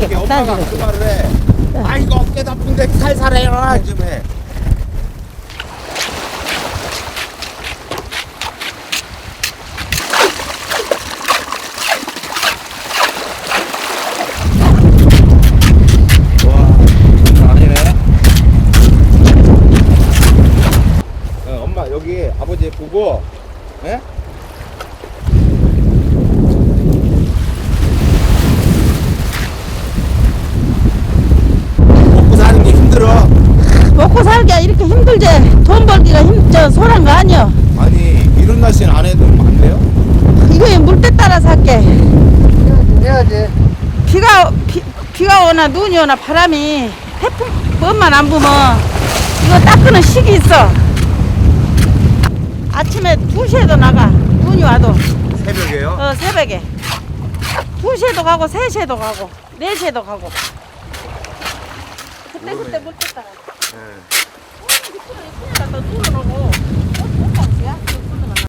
이게 엄마가 그. 말을 해. 아 이거 어깨 아픈데 살살 해라 좀 해. 와, 장난 아니네. 어, 엄마 여기 아버지 보고, 예? 먹고 사는 게 힘들어. 먹고 살기가 이렇게 힘들지. 돈 벌기가 힘, 저, 소란 거 아니여. 아니 이런 날씨는 안 해도 안 돼요? 이거 물때 따라 살게. 해야지. 비가, 비, 비가 오나 눈이 오나 바람이 태풍, 뭐만 안 부면 이거 닦는 식이 있어. 아침에 2시에도 나가. 눈이 와도. 새벽에요? 어, 새벽에. 2시에도 가고, 3시에도 가고, 4시에도 가고. 그때 그때 물때 따라. 네.